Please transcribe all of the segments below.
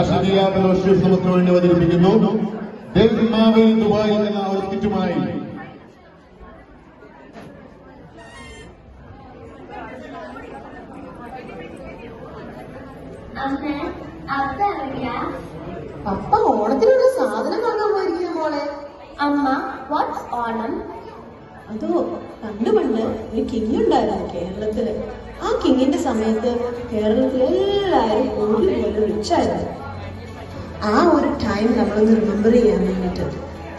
രാഷ്ട്രീയ ഫെലോഷിപ്പ് നമുക്ക് വേണ്ടി അവതരിപ്പിക്കുന്നു. ദുബായിൽ എന്ന ഔട്ട്ഫിറ്റുമായി അപ്പ പപ്പ ഓണത്തിനുള്ള സാധനം വാങ്ങാൻ പോയിരിക്കും മോളെ. അമ്മ വാട്ട്സ് ഓണം? അതോ പണ്ട് പണ്ട് ഒരു കിങ് ഉണ്ടായിരുന്നു കേരളത്തിൽ. ആ കിങ്ങിന്റെ സമയത്ത് കേരളത്തിൽ എല്ലാവരും ഒരുപോലെ റിച്ചായിരുന്നു ആ ഒരു ടൈം നമ്മളൊന്ന് റിമെമ്പർ ചെയ്യാൻ വേണ്ടിയിട്ട്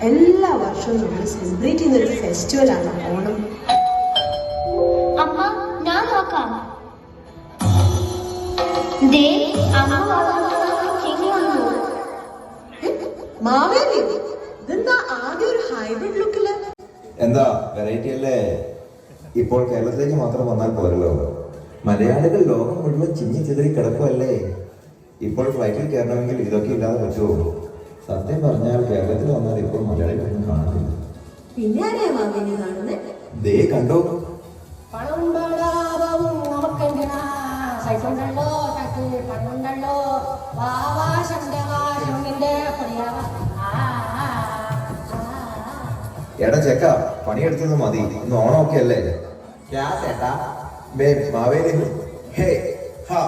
എല്ലാ വർഷവും നമ്മൾ സെലിബ്രേറ്റ് ചെയ്യുന്ന ഒരു ഫെസ്റ്റിവലാണ് ഓണം. അമ്മ ഞാൻ നോക്കാം. മാവേലി ഇതെന്താ ആകെ ഒരു ഹൈബ്രിഡ് ലുക്കിൽ എന്താ വെറൈറ്റി അല്ലേ? ഇപ്പോൾ കേരളത്തിലേക്ക് മാത്രം വന്നാൽ പോരല്ലോ. മലയാളികൾ ലോകം മുഴുവൻ ചിഞ്ഞി ചിതറി കിടക്കുമല്ലേ ഇപ്പോൾ ഫ്ലൈറ്റിൽ കയറണമെങ്കിൽ ഇതൊക്കെ ഇല്ലാതെ പറ്റുമോ സത്യം പറഞ്ഞാൽ കേരളത്തിൽ വന്നാൽ ഇപ്പോൾ മലയാളികളൊന്നും കാണുന്നില്ല. പിന്നെ ആരെയാ മാവേലി കാണുന്നത് ദേ കണ്ടോ? നമുക്കെന്തിനാ? പണമുണ്ടല്ലോ വാവാ പ്രിയവ. എടാ ചെക്ക പണിയെടുത്തത് മതി. ഇന്ന് ഓണമൊക്കെ അല്ലേ ക്യാ ബേ മാവേലി. ഹേ ഹാ.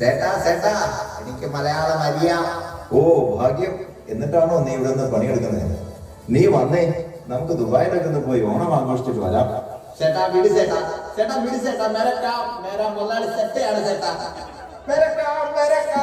സേട്ടാ ചേട്ടാ എനിക്ക് മലയാളം അറിയാം. ഓ ഭാഗ്യം. എന്നിട്ടാണോ നീ ഇവിടെ നിന്ന് പണിയെടുക്കുന്നത്? നീ വന്നേ. നമുക്ക് ദുബായിലൊക്കെ ഒന്ന് പോയി ഓണം ആഘോഷിച്ചിട്ട് വരാം. ചേട്ടാ വിടി ചേട്ടാ ചേട്ടാ വിടി ചേട്ടാ മെരക്കാം മേരാ മുതലാളി സെറ്റയാണ് ചേട്ടാ മെരക്കാം മെരക്കാ.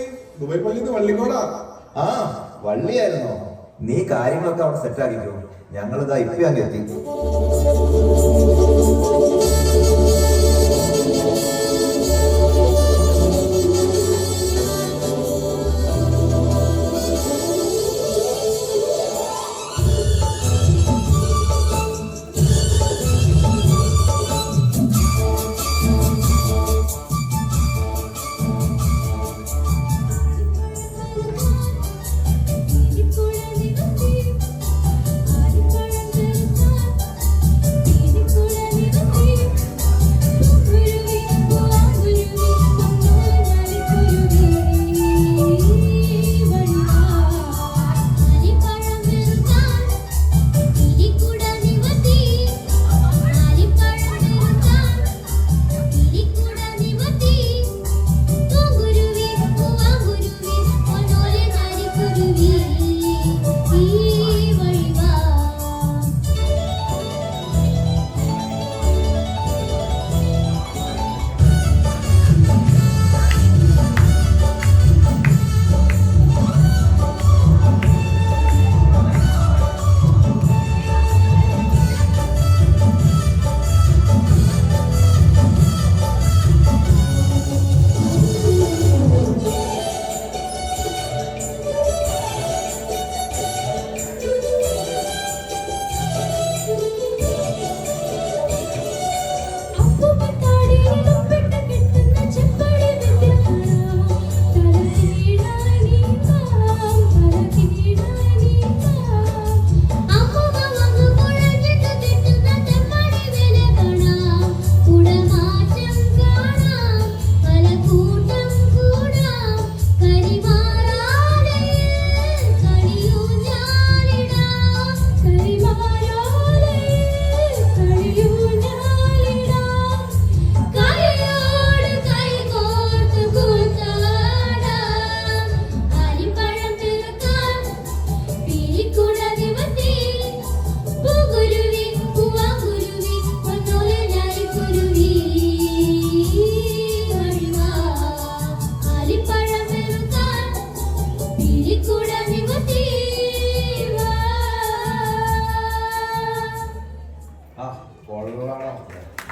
ദുബായ് പള്ളിന്ന് വള്ളിക്കോടാ. ആ വള്ളിയായിരുന്നോ. നീ കാര്യങ്ങളൊക്കെ അവിടെ സെറ്റ് ആക്കിക്കോ. ഞങ്ങളിതാ ഇപ്പൊ അങ്ങ് എത്തി.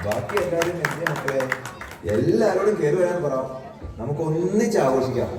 ബാക്കി എല്ലാവരും എന്റെ മക്കളെ? എല്ലാവരോടും കയറി വരാൻ പറ. നമുക്ക് ഒന്നിച്ച് ആഘോഷിക്കാം